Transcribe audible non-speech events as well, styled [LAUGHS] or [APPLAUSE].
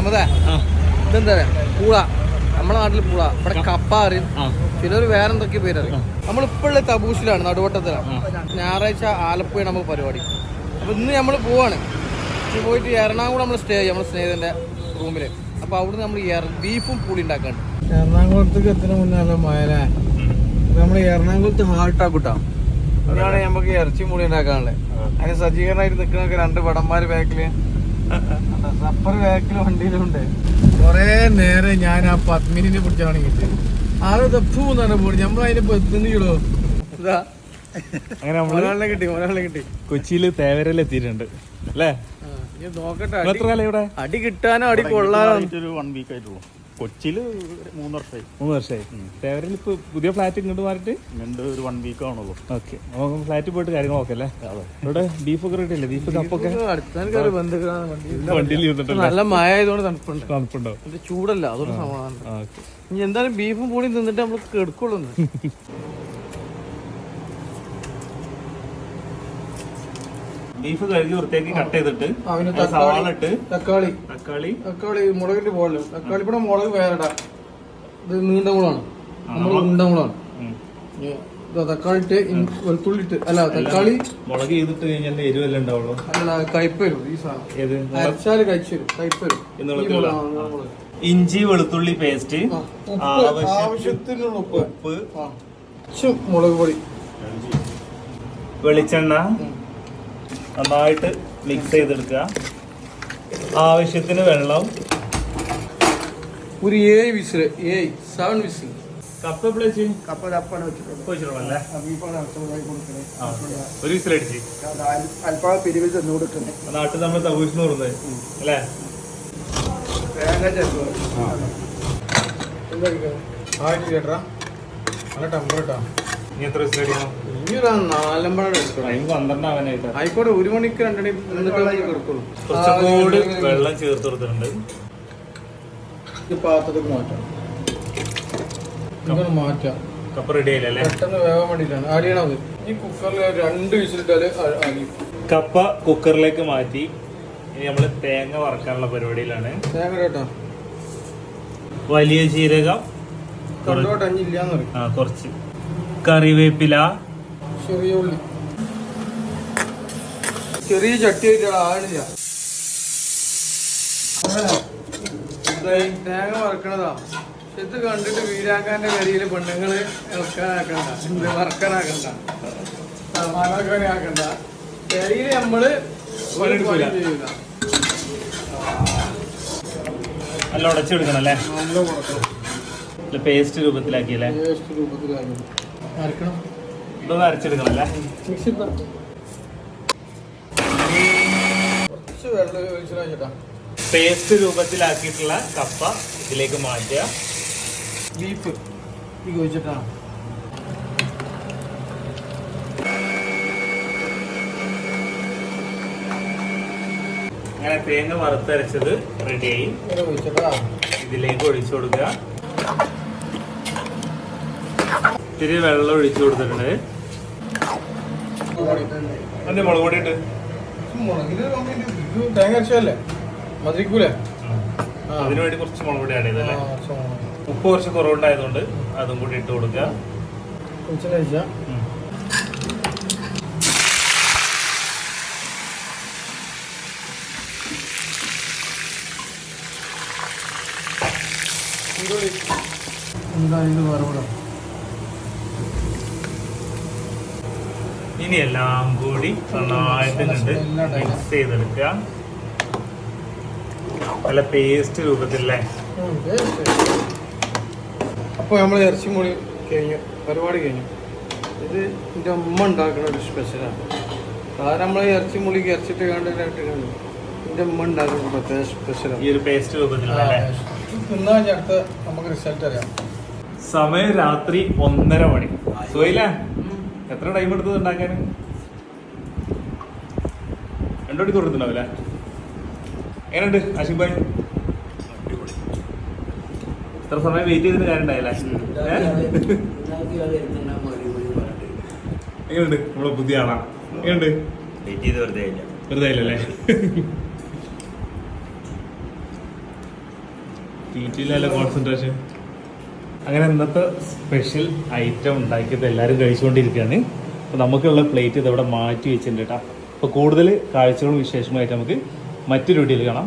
നമ്മതേ ഇതെന്താ പൂള. നമ്മളെ നാട്ടിൽ പൂള. ഇവിടെ കപ്പ അറിയും. ചിലർ വേറെ എന്തൊക്കെ പേര് അറിയും നമ്മളിപ്പോഴുള്ള തബൂസിലാണ് നടുവട്ടത്തിലാണ്. ഞായറാഴ്ച ആലപ്പുഴ നമുക്ക് പരിപാടി. അപ്പൊ ഇന്ന് നമ്മൾ പോവാണ്. പോയിട്ട് എറണാകുളം നമ്മൾ സ്റ്റേ ചെയ്യും നമ്മുടെ സ്നേഹിതന്റെ റൂമിൽ അപ്പൊ അവിടുന്ന് നമ്മൾ ബീഫും പൂളി ഉണ്ടാക്കാണ്ട്. എറണാകുളത്തേക്ക് എത്തുന്ന മുന്നേ മയലേ നമ്മൾ എറണാകുളത്ത് ഹാൾട്ടാക്കൂട്ടാ അതാണ് നമുക്ക് ഇറച്ചി മൂടി ഉണ്ടാക്കാനുള്ളത് അതിന് സജ്ജീകരണമായിട്ട് നിൽക്കുന്നൊക്കെ രണ്ട് പടന്മാര് ബാക്കിൽ സപ്പർ ബാക്കിൽ വണ്ടിയിലുണ്ട്. കൊറേ നേരം ഞാൻ ആ പത്മിനിനെ പിടിച്ചാണ് കിട്ടിയത് ആരോ തപ്പു എന്നാണ് പോണി നമ്മൾ അതിനിപ്പോ എത്തുന്നില്ലോ അങ്ങനെ ഒരാളെ കിട്ടി ഒരാളെ കിട്ടി. കൊച്ചിയിൽ തേവരയിൽ എത്തിയിട്ടുണ്ട്. അല്ലേ? ഇനി നോക്കട്ടെ അടി- ഇവിടെ? അടി കിട്ടാനോ അടി കൊള്ളാനോ. ഒരു വൺ വീക്ക് ആയിട്ടുള്ളൂ കൊച്ചിയിൽ മൂന്ന് വർഷമായി മൂന്ന് വർഷമായി തേവരയിൽ ഇപ്പൊ പുതിയ ഫ്ലാറ്റ് ഇങ്ങോട്ട് മാറിയിട്ട്? ഇങ്ങോട്ട് ഒരു വൺ വീക്ക് ആണുള്ളൂ ഓക്കെ. നമുക്ക് ഫ്ലാറ്റിൽ പോയിട്ട് കാര്യങ്ങൾ നോക്കാം അല്ലേ? ഇവിടെ ബീഫ് ഒക്കെ കിട്ടില്ലേ ബീഫ് കപ്പൊക്കെ വണ്ടിയിൽ. നല്ല മഴ ആയതുകൊണ്ട് തണുപ്പുണ്ട് തണുപ്പുണ്ടോ ചൂടല്ല അതൊരു സമാധാനം. ഓക്കെ. ഇനി എന്തായാലും ബീഫും പൂടി നിന്നിട്ട് നമ്മൾ കെടുക്കുള്ളൂ [LAUGHS] ബീഫ് കഴുകി വൃത്തിയാക്കി കട്ട് ചെയ്തിട്ട് അവന് സവാള ഇട്ട് തക്കാളി. തക്കാളി. തക്കാളി മുളകിന്റെ പോലെ തക്കാളി ഇവിടെ മുളക് വേറെടാ. ഇത് നീണ്ട മുളാണ് നമ്മൾ ഉണ്ട മുളാണ്. തക്കാളി ഇട്ട് വെളുത്തുള്ളി ഇട്ട്. അല്ല തക്കാളി മുളക് ചെയ്തിട്ട് കഴിഞ്ഞാൽ എരിവല്ല ഉണ്ടാവുള്ളൂ? അല്ല കയ്പ് വരും ഈ സാധനം അരച്ചാൽ കഴിച്ചു വരും കയ്പ്. ഇഞ്ചി വെളുത്തുള്ളി പേസ്റ്റ് ആവശ്യത്തിന് ആവശ്യത്തിനുള്ള ഉപ്പ്. ഉപ്പ്. മുളക് പൊടി. വെളിച്ചെണ്ണ. നന്നായിട്ട് മിക്സ് ചെയ്തെടുക്കുക. ആവശ്യത്തിന് വെള്ളം. ഒരു ഏഴ് വിസിൽ ഏഴ് സെവൻ വിസിൽ കപ്പ എപ്പോഴും വെച്ച്? കപ്പ അപ്പാണ് കൊടുക്കണേ. ഒരു വിസിലടിച്ച് അല്പം പിരിവിൽ തന്നു കൊടുക്കണേ. നാട്ടിൽ നമ്മൾ തപൂരിന്ന് കൊടുത്തത് അല്ലേ? തേങ്ങ ചേട്ടാ നല്ല ടെമ്പറേറ്റാ ഇനി എത്ര വിസിലടിക്കണം ഇനി ഒരു നാലമ്പഴം ആയിക്കോട്ടെ മണിക്ക് കിടക്കുള്ളൂ വെള്ളം ചേർത്ത് കൊടുത്തിട്ടുണ്ട്. ഇത് മാറ്റാം. ഇതൊന്ന് മാറ്റാം. കപ്പ റെഡി ആയില്ലേ പെട്ടെന്ന് വേവാൻ വേണ്ടിയിട്ടാണ്. അരിയണത്. ഈ കുക്കറിൽ രണ്ട് വിസിലിട്ടാൽ കപ്പ കുക്കറിലേക്ക് മാറ്റി. ഇനി നമ്മൾ തേങ്ങ വറക്കാനുള്ള പരിപാടിയിലാണ്. തേങ്ങ കേട്ടോ വലിയ ജീരകം കുറച്ച് കറിവേപ്പില ചെറിയ ഉള്ളി. ചെറിയ ചട്ടി ആയിട്ടാണ് ആളില്ല തേങ്ങ വറക്കണതാ? പക്ഷെ ഇത് കണ്ടിട്ട് വീരാക്കാന്റെ കരിയിൽ പെണ്ണുങ്ങൾ ഇളക്കാനാക്കണ്ട എന്ത് വറക്കാനാക്കണ്ട കരിയിൽ നമ്മൾ ചെയ്യൂല. നല്ല ഉടച്ചെടുക്കണം അല്ലേ? നല്ല ഉടക്കണം പേസ്റ്റ് രൂപത്തിലാക്കിയല്ലേ? പേസ്റ്റ് രൂപത്തിലാക്കി. അരക്കണം ഇതൊന്ന് അരച്ചെടുക്കണം അല്ലേ മിക്സി കുറച്ച് വെള്ളം ഒഴിച്ചിട്ടാ പേസ്റ്റ് രൂപത്തിലാക്കിയിട്ടുള്ള കപ്പ ഇതിലേക്ക് മാറ്റുക. ബീഫ് ഒഴിച്ചിട്ടാ. അങ്ങനെ തേങ്ങ വറുത്തരച്ചത് റെഡിയായി ഇതിലേക്ക് ഒഴിച്ചു കൊടുക്കുക. ഇത്തിരി വെള്ളം ഒഴിച്ചു കൊടുത്തിട്ടുണ്ട്. അതിന്റെ മുളക് പൊടി ഇട്ട്. തേങ്ങ അരച്ചല്ലേ മതിരിക്കൂലേ? ആ. അതിനു വേണ്ടി കുറച്ച് മുളക് പൊടി ആഡ് ചെയ്തല്ലേ? ഉപ്പ് കുറച്ച് കുറവുണ്ടായതുകൊണ്ട് അതും കൂടി ഇട്ട് കൊടുക്കുക. വെളിച്ചെണ്ണ ഒഴിച്ചാ ഉം. ഈരുള്ളി. എന്താ ഇത് വറവിടാം ഇനി എല്ലാം കൂടി നന്നായിട്ട് കണ്ട് മിക്സ് ചെയ്തെടുക്കുക. നല്ല പേസ്റ്റ് രൂപത്തിലല്ലേ? അപ്പോൾ നമ്മൾ ഇറച്ചി മുളി കഴിഞ്ഞു. പരിപാടി കഴിഞ്ഞു. ഇത് എന്റെ അമ്മ ഉണ്ടാക്കുന്ന ഒരു സ്പെഷ്യലാണ് സാധാരണ നമ്മൾ ഇറച്ചി മുളിക്ക് ഇറച്ചിട്ട് കണ്ടിട്ട് എന്റെ എന്റെ അമ്മ ഉണ്ടാക്കുന്ന പ്രത്യേക സ്പെഷ്യലാണ് ഈ ഒരു പേസ്റ്റ് രൂപത്തിലല്ലേ? തിന്നാൻ അടുത്ത നമുക്ക് റിസൾട്ട് അറിയാം. സമയം രാത്രി ഒന്നര മണി. സുഖയില്ല? എത്ര ടൈം എടുത്തത് ഉണ്ടാക്കാൻ? രണ്ടു മണിക്കൂർ എടുത്തിട്ടുണ്ടാവില്ലേ എങ്ങനെയുണ്ട് അശിം ഭായ്? ഇത്ര സമയം വെയിറ്റ് ചെയ്തിട്ട് കാര്യം ഉണ്ടായില്ലേ. എങ്ങനെയുണ്ട്? നമ്മളെ പുതിയ ആളാ. എങ്ങനെയുണ്ട്? വെയിറ്റ് ചെയ്ത് വെറുതെ ഇല്ല വെറുതെ ഇല്ലല്ലേ ടീറ്റിലല്ല കോൺസെൻട്രേഷൻ അങ്ങനെ ഇന്നത്തെ സ്പെഷ്യൽ ഐറ്റം ഉണ്ടാക്കിയത് എല്ലാവരും കഴിച്ചുകൊണ്ടിരിക്കുകയാണ്. അപ്പോൾ നമുക്കുള്ള പ്ലേറ്റ് ഇതവിടെ മാറ്റി വെച്ചിട്ടുണ്ട് കേട്ടോ. അപ്പോൾ കൂടുതൽ കാഴ്ചകളും വിശേഷമായിട്ട് നമുക്ക് മറ്റൊരു വീഡിയോയിൽ കാണാം.